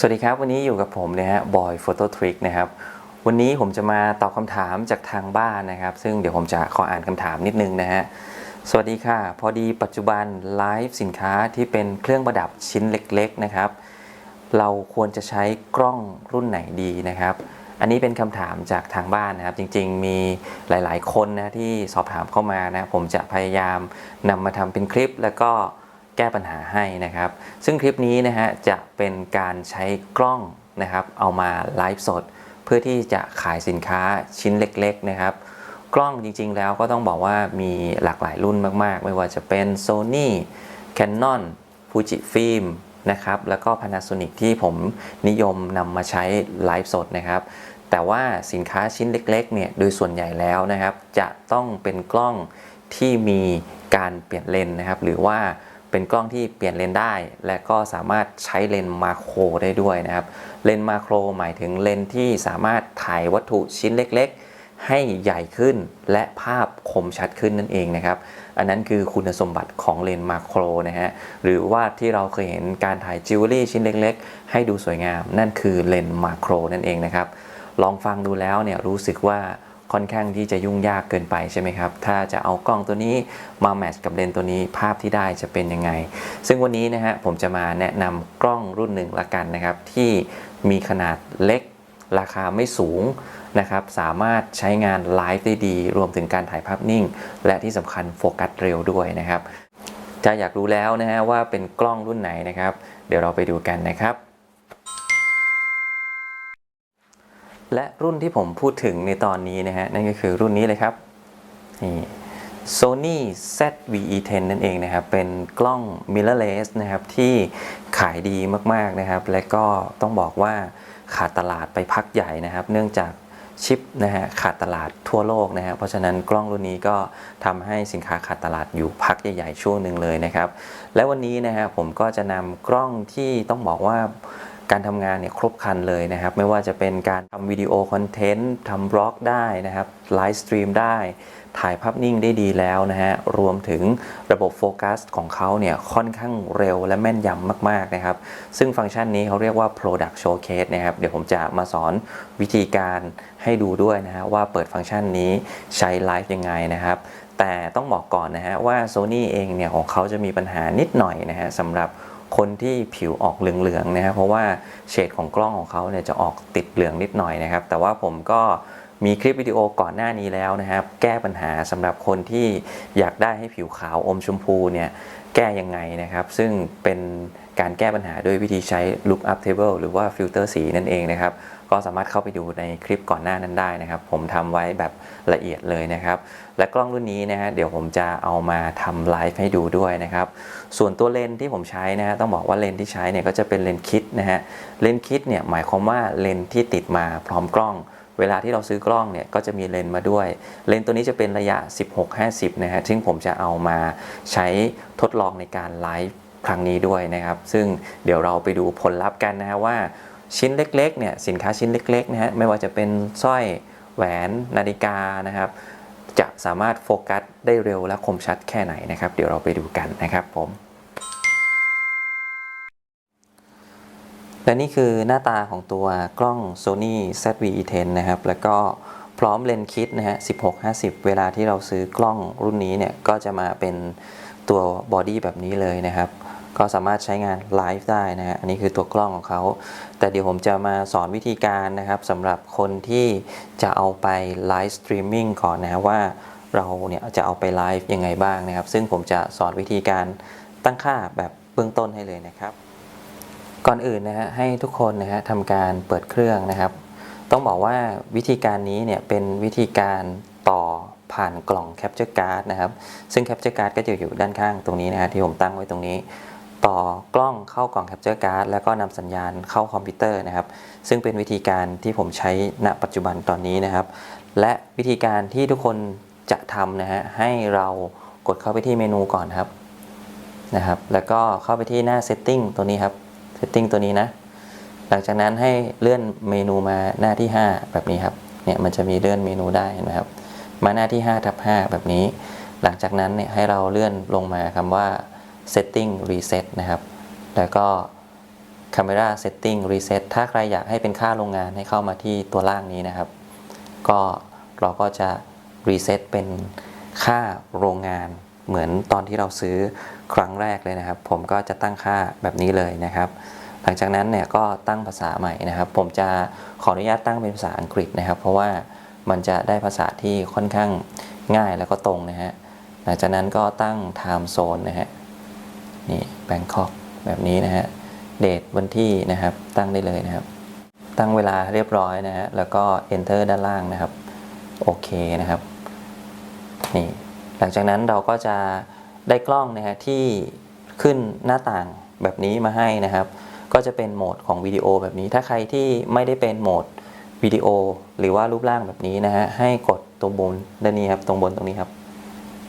สวัสดีครับ วันนี้อยู่กับผมนะฮะบอยโฟโต้ทริกนะครับ วันนี้ผมจะมาตอบคำถามจากทางบ้านนะครับ ซึ่งเดี๋ยวผมจะขออ่านคำถามนิดนึงนะฮะสวัสดีค่ะ พอดีปัจจุบันไลฟ์สินค้าที่เป็นเครื่องประดับชิ้นเล็ก ๆนะครับ เราควรจะใช้กล้องรุ่นไหนดีนะครับ อันนี้เป็นคำถามจากทางบ้านนะครับ จริงๆ มีหลาย ๆ คนนะที่สอบถามเข้ามานะผมจะพยายามนำมาทำเป็นคลิปแล้วก็ แก้ปัญหาให้นะครับ ซึ่งคลิปนี้นะฮะจะเป็นการใช้กล้องนะครับ เอามาไลฟ์สด เพื่อที่จะขายสินค้าชิ้นเล็กๆนะครับ กล้องจริงๆแล้วก็ต้องบอกว่ามีหลากหลายรุ่นมากๆ ไม่ว่าจะเป็น Sony Canon Fujifilm นะครับแล้วก็ Panasonic ที่ผมนิยมนำมาใช้ไลฟ์สดนะครับ แต่ว่าสินค้าชิ้นเล็กๆเนี่ยโดยส่วนใหญ่แล้วนะครับ จะต้องเป็นกล้องที่มีการเปลี่ยนเลนนะครับ หรือว่า เป็นกล้องที่เปลี่ยนเลนได้ และก็สามารถใช้เลนมาโครได้ด้วยนะครับ เลนมาโครหมายถึงเลนที่สามารถถ่ายวัตถุชิ้นเล็กๆ ให้ใหญ่ขึ้น และภาพคมชัดขึ้นนั่นเองนะครับ อันนั้นคือคุณสมบัติของเลนมาโครนะฮะ หรือว่าที่เราเคยเห็นการถ่ายจิวเวลรี่ชิ้นเล็กๆ ให้ดูสวยงาม นั่นคือเลนมาโครนั่นเองนะครับ ลองฟังดูแล้วเนี่ยรู้สึกว่า ค่อนข้างที่จะยุ่งยากเกินไปใช่ไหมครับ ถ้าจะเอากล้องตัวนี้มาแมทช์กับเลนส์ตัวนี้ภาพที่ได้จะเป็นยังไง ซึ่งวันนี้นะฮะผมจะมาแนะนำกล้องรุ่นหนึ่งละกันนะครับ ที่มีขนาดเล็กราคาไม่สูงนะครับ สามารถใช้งานไลฟ์ได้ดี รวมถึงการถ่ายภาพนิ่ง และที่สำคัญโฟกัสเร็วด้วยนะครับ จะอยากรู้แล้วนะฮะว่าเป็นกล้องรุ่นไหนนะครับ เดี๋ยวเราไปดูกันนะครับ และรุ่นที่ผมพูดถึงในตอนนี้นะฮะ นั่นก็คือรุ่นนี้เลยครับ นี่ Sony ZVE10 นั่นเองนะครับ เป็นกล้อง mirrorless นะครับ ที่ขายดีมากๆนะครับ และก็ต้องบอกว่าขาดตลาดไปพักใหญ่นะครับ เนื่องจากชิปนะฮะขาดตลาดทั่วโลกนะฮะเพราะฉะนั้นกล้องรุ่นนี้ก็ทำให้สินค้าขาดตลาดอยู่พักใหญ่ๆช่วงหนึ่งเลยนะครับ และวันนี้นะฮะผมก็จะนำกล้องที่ต้องบอกว่า การทำงานเนี่ยครบครันเลยนะครับ ไม่ว่าจะเป็นการทำวิดีโอคอนเทนต์ทำบล็อกได้นะครับไลฟ์สตรีมได้ถ่ายภาพนิ่งได้ดีแล้วนะฮะ รวมถึงระบบโฟกัสของเขาเนี่ยค่อนข้างเร็วและแม่นยำมาก ๆ นะครับ ซึ่งฟังก์ชันนี้เขาเรียกว่า Product Showcase นะครับ เดี๋ยวผมจะมาสอนวิธีการให้ดูด้วยนะฮะ ว่าเปิดฟังก์ชันนี้ใช้ไลฟ์ยังไงนะครับ แต่ต้องบอกก่อนนะฮะว่า Sony เองเนี่ยของเขาจะมีปัญหานิดหน่อยนะฮะสำหรับ คนที่ผิวออกเหลืองๆนะครับเพราะว่าเฉดของกล้องของเขาเนี่ยจะออกติดเหลืองนิดหน่อยนะครับ แต่ว่าผมก็มีคลิปวิดีโอก่อนหน้านี้แล้วนะครับ แก้ปัญหาสำหรับคนที่อยากได้ให้ผิวขาวอมชมพูเนี่ย แก้ยังไงนะครับ ซึ่งเป็นการแก้ปัญหาด้วยวิธีใช้ look up table หรือว่าฟิลเตอร์สีนั่นเองนะครับ ก็สามารถเข้าไปดูในคลิปก่อนหน้านั้นได้นะครับ ผมทำไว้แบบละเอียดเลยนะครับ และกล้องรุ่นนี้นะฮะเดี๋ยวผมจะเอามาทำไลฟ์ให้ดูด้วยนะครับ ส่วนตัวเลนที่ผมใช้นะฮะต้องบอกว่าเลนที่ใช้เนี่ยก็จะเป็นเลนคิดนะฮะเลนคิดเนี่ยหมายความว่าเลนที่ติดมาพร้อมกล้อง เวลาที่เราซื้อกล้องเนี่ยก็จะมีเลนส์มาด้วย เลนส์ตัวนี้จะเป็นระยะ 16-50 นะฮะ ซึ่งผมจะเอามาใช้ทดลองในการไลฟ์ครั้งนี้ด้วยนะครับ ซึ่งเดี๋ยวเราไปดูผลลัพธ์กันนะฮะว่าชิ้นเล็กๆเนี่ยสินค้าชิ้นเล็กๆนะฮะไม่ว่าจะเป็นสร้อยแหวนนาฬิกานะครับ จะสามารถโฟกัสได้เร็วและคมชัดแค่ไหนนะครับ เดี๋ยวเราไปดูกันนะครับผม และนี่คือหน้าตาของตัวกล้อง Sony ZV-E10 นะครับ แล้วก็พร้อมเลนส์คิดนะฮะ 16-50 เวลาที่เราซื้อกล้องรุ่นนี้เนี่ย ก็จะมาเป็นตัวบอดี้แบบนี้เลยนะครับ ก็สามารถใช้งานไลฟ์ได้นะฮะ อันนี้คือตัวกล้องของเขา แต่เดี๋ยวผมจะมาสอนวิธีการนะครับสำหรับคนที่จะเอาไปไลฟ์สตรีมมิ่งก่อนนะฮะว่าเราเนี่ยจะเอาไปไลฟ์ยังไงบ้างนะครับ ซึ่งผมจะสอนวิธีการตั้งค่าแบบเบื้องต้นให้เลยนะครับ ก่อนอื่นนะฮะให้ทุกคนนะฮะทำการเปิดเครื่องนะครับ ต้องบอกว่าวิธีการนี้เนี่ยเป็นวิธีการต่อผ่านกล่อง Capture Card นะครับ ซึ่ง Capture Card ก็จะอยู่ด้านข้างตรงนี้นะฮะที่ผมตั้งไว้ตรงนี้ ต่อกล้องเข้ากล่อง Capture Card แล้วก็นำสัญญาณเข้าคอมพิวเตอร์นะครับ ซึ่งเป็นวิธีการที่ผมใช้ณปัจจุบันตอนนี้นะครับ และวิธีการที่ทุกคนจะทำนะฮะให้เรากดเข้าไปที่เมนูก่อนครับนะครับ แล้วก็เข้าไปที่หน้า Setting ตัวนี้ครับ Setting ตัวนี้นะ หลังจากนั้นให้เลื่อนเมนูมาหน้าที่ 5 แบบนี้ครับ เนี่ยมันจะมีเลื่อนเมนูได้เห็นไหมครับ มาหน้าที่5ทับ5แบบนี้ หลังจากนั้นเนี่ยให้เราเลื่อนลงมาคำว่า setting reset นะครับ แล้วก็ Camera Setting Reset ถ้าใครอยากให้เป็นค่าโรงงานให้เข้ามาที่ตัวล่างนี้นะครับ ก็เราก็จะรีเซ็ตเป็นค่าโรงงานเหมือนตอนที่เราซื้อ ครั้งแรกเลยนะครับ ผมก็จะตั้งค่าแบบนี้เลยนะครับ หลังจากนั้นเนี่ยก็ตั้งภาษาใหม่นะครับ ผมจะขออนุญาตตั้งเป็นภาษาอังกฤษนะครับ เพราะว่ามันจะได้ภาษาที่ค่อนข้างง่ายแล้วก็ตรงนะฮะหลังจากนั้นก็ตั้ง time zone นะฮะนี่แบงคอกแบบนี้นะฮะเดทวันที่นะครับตั้งได้เลยนะครับ ตั้งเวลาเรียบร้อยนะฮะแล้วก็ enter ด้านล่างนะครับโอเคนะครับนี่หลังจากนั้นเราก็จะ ได้กล้องนะฮะที่ขึ้นหน้าต่างแบบนี้มาให้นะครับ ก็จะเป็นโหมดของวิดีโอแบบนี้ ถ้าใครที่ไม่ได้เป็นโหมดวิดีโอ หรือว่ารูปร่างแบบนี้นะฮะให้กดตรงบนด้านนี้ครับตรงบนตรงนี้ครับ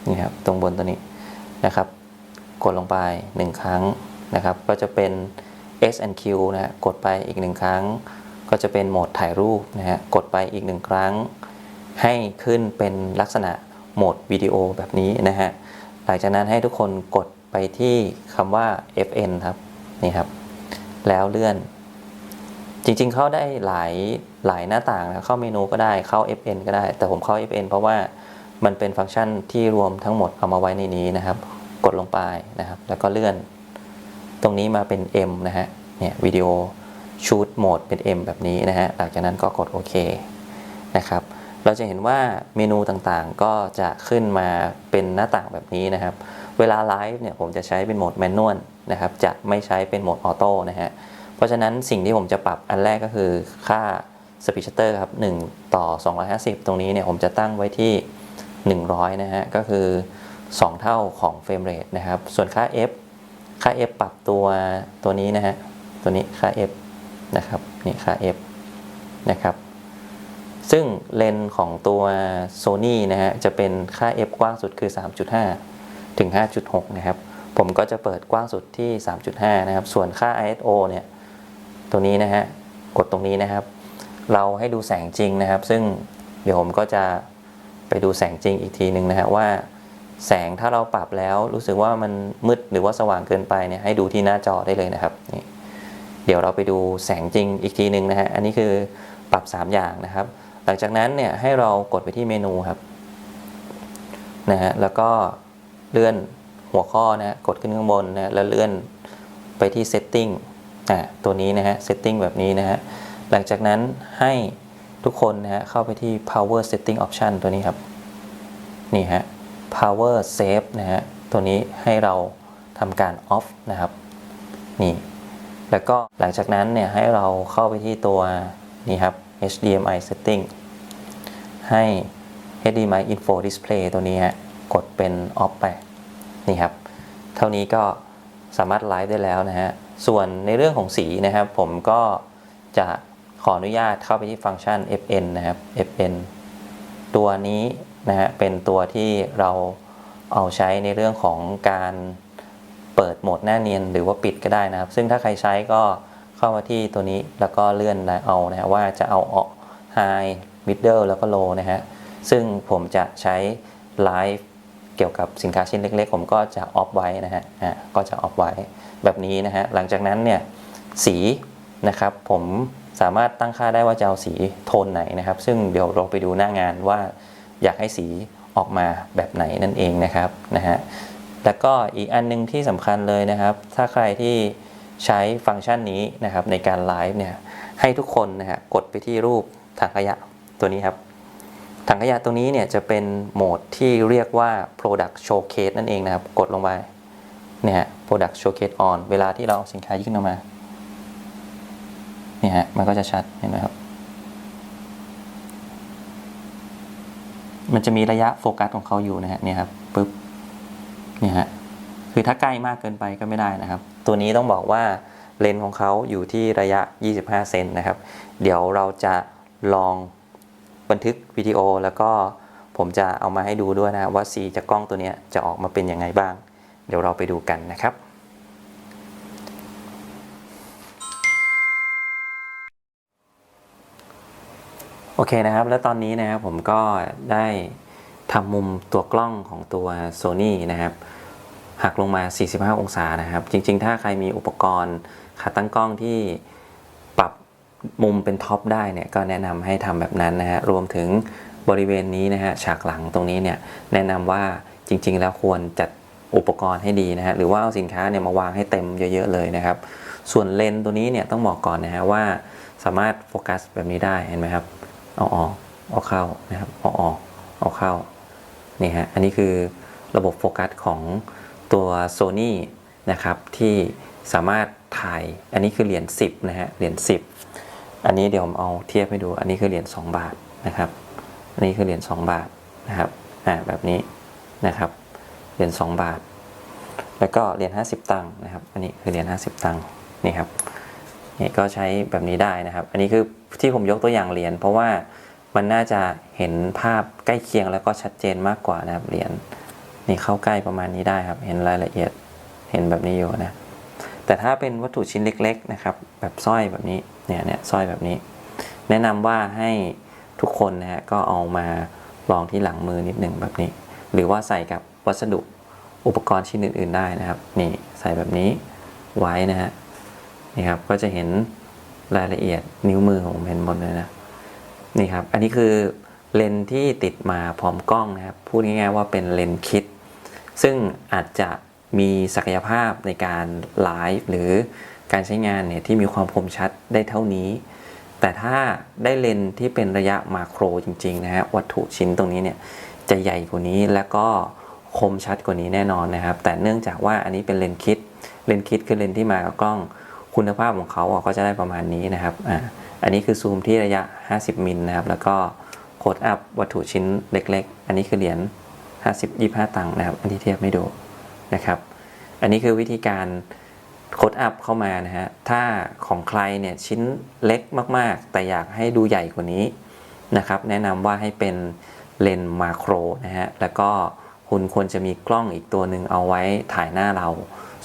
นี่ครับตรงบนตัวนี้นะครับ กดลงไป 1 ครั้งนะครับ ก็จะเป็น S and Q นะฮะกดไปอีกหนึ่งครั้ง ก็จะเป็นโหมดถ่ายรูปนะฮะกดไปอีกหนึ่งครั้ง ให้ขึ้นเป็นลักษณะโหมดวิดีโอแบบนี้นะฮะ ลังจากนั้นให้ทุกคนกดไปที่คำว่า FN ครับนี่ครับ แล้วเลื่อน จริงๆ เข้าได้หลายหลายหน้าต่างนะเข้าเมนูก็ได้เข้า FN ก็ได้ แต่ผมเข้า FN เพราะว่ามันเป็นฟังก์ชันที่รวมทั้งหมดเอามาไว้ในนี้นะครับ กดลงไปนะครับ แล้วก็เลื่อน ตรงนี้มาเป็น M นะฮะเนี่ยวิดีโอชูตโหมดเป็น M แบบนี้นะฮะ หลังจากนั้นก็กดโอเคนะครับ เราจะเห็นว่าเมนูต่างๆ ก็จะขึ้นมาเป็นหน้าต่างแบบนี้นะครับ เวลาไลฟ์เนี่ยผมจะใช้เป็นโหมดแมนนวลนะครับจะไม่ใช้เป็นโหมดออโต้นะฮะเพราะฉะนั้นสิ่งที่ผมจะปรับอันแรกก็คือค่า Speed Shutter ครับ1ต่อ 250 ตรงนี้เนี่ยผมจะตั้งไว้ที่ 100 นะฮะ ก็คือ 2 เท่าของเฟรมเรทนะครับ ส่วนค่า f ค่า f ปรับตัวตัวนี้นะฮะ ตัวนี้ค่า f นะครับ นี่ค่า f นะครับ ซึ่งเลนส์ของตัว Sony นะฮะจะเป็นค่า f กว้างสุดคือ 3.5 ถึง 5.6 นะครับ ผมก็จะเปิดกว้างสุดที่ 3.5 นะครับ ส่วนค่า ISO เนี่ยตัวนี้นะฮะกดตรงนี้นะครับ เราให้ดูแสงจริงนะครับ ซึ่งเดี๋ยวผมก็จะไปดูแสงจริงอีกทีหนึ่งนะฮะว่า แสงถ้าเราปรับแล้วรู้สึกว่ามันมืดหรือว่าสว่างเกินไปเนี่ยให้ดูที่หน้าจอได้เลยนะครับนี่เดี๋ยวเราไปดูแสงจริงอีกทีหนึ่งนะฮะอันนี้คือปรับ 3 อย่างนะครับ ลังจากนั้นเนี่ยให้เรากดไปที่เมนูครับนะฮะแล้วก็เลื่อนหัวข้อนะฮะกดขึ้นข้างบนนะฮะแล้วเลื่อนไปที่ setting อะตัวนี้นะฮะ setting แบบนี้นะฮะหลังจากนั้นให้ทุกคนนะฮะเข้าไปที่ power setting option ตัวนี้ครับ นี่ฮะ power save นะฮะตัวนี้ให้เราทำการ off นะครับ นี่ แล้วก็หลังจากนั้นเนี่ยให้เราเข้าไปที่ตัวนี่ครับ HDMI setting ให้ HDMI info display ตัวนี้ฮะกดเป็น off ไปนี่ครับ เท่านี้ก็สามารถไลฟ์ได้แล้วนะฮะ ส่วนในเรื่องของสีนะครับ ผมก็จะขออนุญาตเข้าไปที่ฟังก์ชัน FN นะครับ FN ตัวนี้นะฮะเป็นตัวที่เราเอาใช้ในเรื่องของการเปิดโหมดหน้าเนียนหรือว่าปิดก็ได้นะครับ ซึ่งถ้าใครใช้ก็เข้ามาที่ตัวนี้แล้วก็เลื่อนเอานะฮะว่าจะเอาออก High Middle แล้วก็ Low นะฮะ ซึ่งผมจะใช้ไลฟ์เกี่ยวกับสินค้าชิ้นเล็กๆ ผมก็จะออฟไว้นะฮะะก็จะออฟไว้แบบนี้นะฮะ หลังจากนั้นเนี่ยสีนะครับผมสามารถตั้งค่าได้ว่าจะเอาสีโทนไหนนะครับ ซึ่งเดี๋ยวเราไปดูหน้างานว่าอยากให้สีออกมาแบบไหนนั่นเองนะครับนะฮะแล้วก็อีกอันหนึงที่สำคัญเลยนะครับ ถ้าใครที่ใช้ฟังก์ชันนี้นะครับในการไลฟ์เนี่ยให้ทุกคนนะฮะกดไปที่รูปถังขยะ ตัวนี้ครับ ถังขยะตรงนี้เนี่ยจะเป็นโหมดที่เรียกว่า product showcase นั่นเองนะครับ กดลงไปเนี่ยฮะ product showcase on เวลาที่เราเอาสินค้ายื่นออกมาเนี่ยฮะมันก็จะชัดเห็นไหมครับ มันจะมีระยะโฟกัสของเขาอยู่นะฮะเนี่ยครับปึ๊บเนี่ยฮะคือถ้าใกล้มากเกินไปก็ไม่ได้นะครับ ตัวนี้ต้องบอกว่าเลนส์ของเขาอยู่ที่ระยะ 25 เซนนะครับ เดี๋ยวเราจะลอง บันทึกวิดีโอแล้วก็ผมจะเอามาให้ดูด้วยนะว่าสีจากกล้องตัวนี้จะออกมาเป็นยังไงบ้าง เดี๋ยวเราไปดูกันนะครับโอเคนะครับ แล้วตอนนี้นะครับผมก็ได้ทำมุมตัวกล้องของตัว Sony นะครับหักลงมา 45 องศานะครับ จริง ๆ ถ้าใครมีอุปกรณ์ขาตั้งกล้องที่ มุมเป็นท็อปได้เนี่ยก็แนะนำให้ทำแบบนั้นนะฮะรวมถึงบริเวณนี้นะฮะฉากหลังตรงนี้เนี่ยแนะนำว่าจริง ๆ แล้วควรจัดอุปกรณ์ให้ดีนะฮะหรือว่าเอาสินค้าเนี่ยมาวางให้เต็มเยอะ ๆ เลยนะครับ ส่วนเลนส์ตัวนี้เนี่ยต้องบอกก่อนนะฮะว่าสามารถโฟกัสแบบนี้ได้เห็นไหมครับเอาออกเอาเข้านะครับเอาออกเอาเข้านี่ฮะอันนี้คือระบบโฟกัสของตัว Sony นะครับที่สามารถถ่ายอันนี้คือเหรียญ10นะฮะเหรียญ10 อันนี้เดี๋ยวผมเอาเทียบให้ดู อันนี้คือเหรียญ2บาทนะครับ อันนี้คือเหรียญ2บาทนะครับอ่าแบบนี้นะครับ เหรียญ2บาท แล้วก็เหรียญ50 ตังค์นะครับ อันนี้คือเหรียญ50 ตังค์นี่ครับนี่ก็ใช้แบบนี้ได้นะครับ อันนี้คือที่ผมยกตัวอย่างเหรียญเพราะว่ามันน่าจะเห็นภาพใกล้เคียงแล้วก็ชัดเจนมากกว่านะครับเหรียญนี่เข้าใกล้ประมาณนี้ได้ครับ เห็นรายละเอียดเห็นแบบนี้อยู่นะ แต่ถ้าเป็นวัตถุชิ้นเล็กๆนะครับแบบสร้อยแบบนี้เนี่ยเนี่ยสร้อยแบบนี้ แนะนำว่าให้ทุกคนนะฮะก็เอามาลองที่หลังมือนิดหนึ่งแบบนี้ หรือว่าใส่กับวัสดุอุปกรณ์ชิ้นอื่น ๆ ได้นะครับนี่ใส่แบบนี้ไว้นะฮะนี่ครับก็จะเห็นรายละเอียดนิ้วมือของผมเห็นหมดเลยนะนี่ครับอันนี้คือเลนที่ติดมาพร้อมกล้องนะครับพูดง่ายๆว่าเป็นเลนคิด ซึ่งอาจจะ มีศักยภาพในการไลฟ์หรือการใช้งานเนี่ยที่มีความคมชัดได้เท่านี้ แต่ถ้าได้เลนส์ที่เป็นระยะมาโครจริงๆนะฮะวัตถุชิ้นตรงนี้เนี่ยจะใหญ่กว่านี้แล้วก็คมชัดกว่านี้แน่นอนนะครับ แต่เนื่องจากว่าอันนี้เป็นเลนส์คิดเลนส์คิดคือเลนส์ที่มากับกล้องคุณภาพของเขาอะก็จะได้ประมาณนี้นะครับอ่าอันนี้คือซูมที่ระยะ 50 มิลนะครับ แล้วก็โคดอัพวัตถุชิ้นเล็ก ๆ อันนี้คือเหรียญ50 25 ตังค์นะครับ อันที่เทียบไม่ดู นะครับ อันนี้คือวิธีการโคดอัพเข้ามานะฮะ ถ้าของใครเนี่ยชิ้นเล็กมากๆ แต่อยากให้ดูใหญ่กว่านี้นะครับ แนะนำว่าให้เป็นเลนส์มาโครนะฮะ แล้วก็คุณควรจะมีกล้องอีกตัวหนึ่งเอาไว้ถ่ายหน้าเรา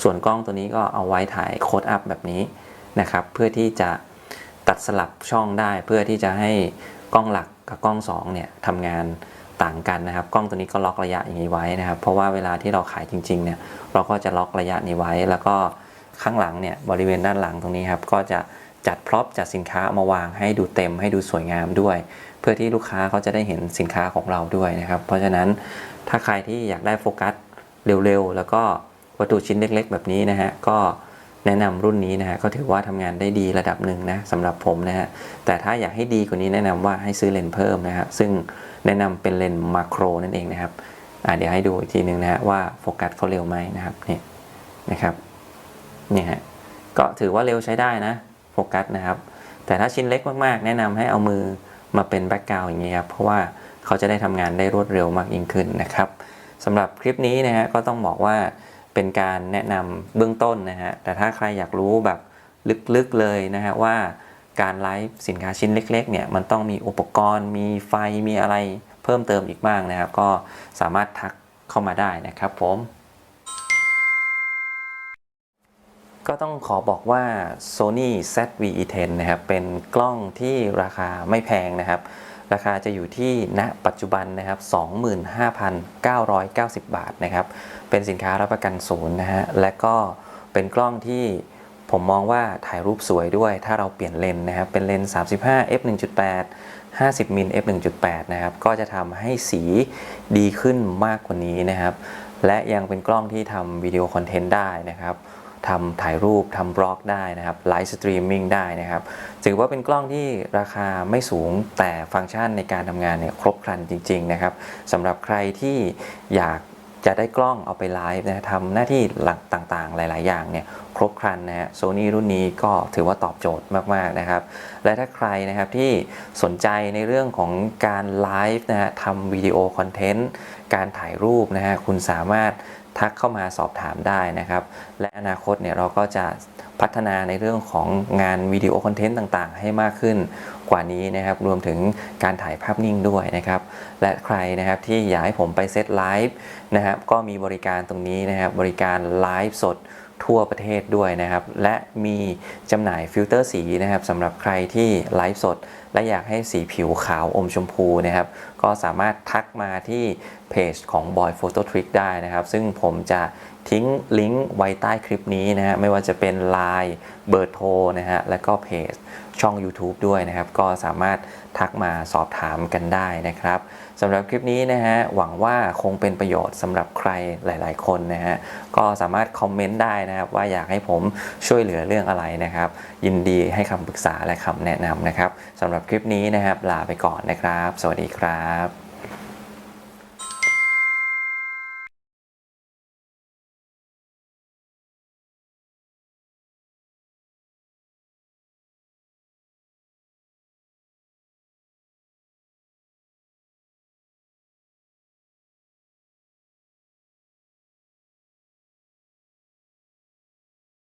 ส่วนกล้องตัวนี้ก็เอาไว้ถ่ายโคดอัพแบบนี้นะครับ เพื่อที่จะตัดสลับช่องได้ เพื่อที่จะให้กล้องหลักกับกล้อง2เนี่ยทำงาน ต่างกันนะครับ กล้องตัวนี้ก็ล็อกระยะอย่างนี้ไว้นะครับ เพราะว่าเวลาที่เราขายจริงๆเนี่ยเราก็จะล็อกระยะนี้ไว้ แล้วก็ข้างหลังเนี่ยบริเวณด้านหลังตรงนี้ครับก็จะจัดพร็อพจัดสินค้ามาวางให้ดูเต็มให้ดูสวยงามด้วย เพื่อที่ลูกค้าเขาจะได้เห็นสินค้าของเราด้วยนะครับ เพราะฉะนั้นถ้าใครที่อยากได้โฟกัสเร็วๆ แล้วก็วัตถุชิ้นเล็ก ๆ แบบนี้นะฮะก็ แนะนำรุ่นนี้นะฮะก็ถือว่าทำงานได้ดีระดับหนึ่งนะสำหรับผมนะฮะแต่ถ้าอยากให้ดีกว่านี้แนะนำว่าให้ซื้อเลนส์เพิ่มนะฮะซึ่งแนะนำเป็นเลนส์มาโครนั่นเองนะครับเดี๋ยวให้ดูอีกทีหนึ่งนะฮะว่าโฟกัสเขาเร็วไหมนะครับนี่นะครับนี่ฮะก็ถือว่าเร็วใช้ได้นะโฟกัสนะครับ แต่ถ้าชิ้นเล็กมากๆ แนะนำให้เอามือมาเป็นแบ็กกราวด์อย่างนี้ยครับเพราะว่าเขาจะได้ทำงานได้รวดเร็วมากยิ่งขึ้นนะครับสำหรับคลิปนี้นะฮะก็ต้องบอกว่า เป็นการแนะนำเบื้องต้นนะฮะ แต่ถ้าใครอยากรู้แบบลึกๆเลยนะฮะว่าการไลฟ์สินค้าชิ้นเล็กๆเนี่ยมันต้องมีอุปกรณ์ มีไฟมีอะไรเพิ่มเติมอีกบ้างนะครับ ก็สามารถทักเข้ามาได้นะครับผม ก็ต้องขอบอกว่า Sony ZV-E10 นะครับ เป็นกล้องที่ราคาไม่แพงนะครับ ราคาจะอยู่ที่ณปัจจุบันนะครับ 25,990 บาทนะครับ เป็นสินค้ารับประกันศูนย์นะฮะ และก็เป็นกล้องที่ผมมองว่าถ่ายรูปสวยด้วย ถ้าเราเปลี่ยนเลนนะครับ เป็นเลนส์35 f 1.8 50มิล f 1.8นะครับ ก็จะทำให้สีดีขึ้นมากกว่านี้นะครับ และยังเป็นกล้องที่ทำวิดีโอคอนเทนต์ได้นะครับ ทำถ่ายรูปทำบล็อกได้นะครับไลฟ์สตรีมมิ่งได้นะครับถือว่าเป็นกล้องที่ราคาไม่สูงแต่ฟังก์ชันในการทำงานเนี่ยครบครันจริง ๆ นะครับสำหรับใครที่อยากจะได้กล้องเอาไปไลฟ์นะทำหน้าที่หลักต่างๆ หลาย ๆ อย่างเนี่ยครบครันนะฮะโซนี่รุ่นนี้ก็ถือว่าตอบโจทย์มาก ๆ นะครับ และถ้าใครนะครับที่สนใจในเรื่องของการไลฟ์นะฮะทำวิดีโอคอนเทนต์ การถ่ายรูปนะฮะคุณสามารถ ทักเข้ามาสอบถามได้นะครับ และอนาคตเนี่ยเราก็จะพัฒนาในเรื่องของงานวิดีโอคอนเทนต์ต่างๆ ให้มากขึ้นกว่านี้นะครับ รวมถึงการถ่ายภาพนิ่งด้วยนะครับ และใครนะครับที่อยากให้ผมไปเซตไลฟ์นะครับก็มีบริการตรงนี้นะครับ บริการไลฟ์สด ทั่วประเทศด้วยนะครับ และมีจำหน่ายฟิลเตอร์สีนะครับสำหรับใครที่ไลฟ์สด และอยากให้สีผิวขาวอมชมพูนะครับ ก็สามารถทักมาที่เพจของ Boy Photo Trick ได้นะครับ ซึ่งผมจะทิ้งลิงก์ไว้ใต้คลิปนี้นะฮะไม่ว่าจะเป็น Line เบอร์โทรนะฮะและก็เพจช่อง YouTube ด้วยนะครับ ก็สามารถทักมาสอบถามกันได้นะครับ สำหรับคลิปนี้นะฮะหวังว่าคงเป็นประโยชน์สำหรับใครหลาย ๆ คนนะฮะก็สามารถคอมเมนต์ได้นะครับว่าอยากให้ผมช่วยเหลือเรื่องอะไรนะครับ ยินดีให้คำปรึกษาและคำแนะนำนะครับสำหรับคลิปนี้นะครับลาไปก่อนนะครับ สวัสดีครับ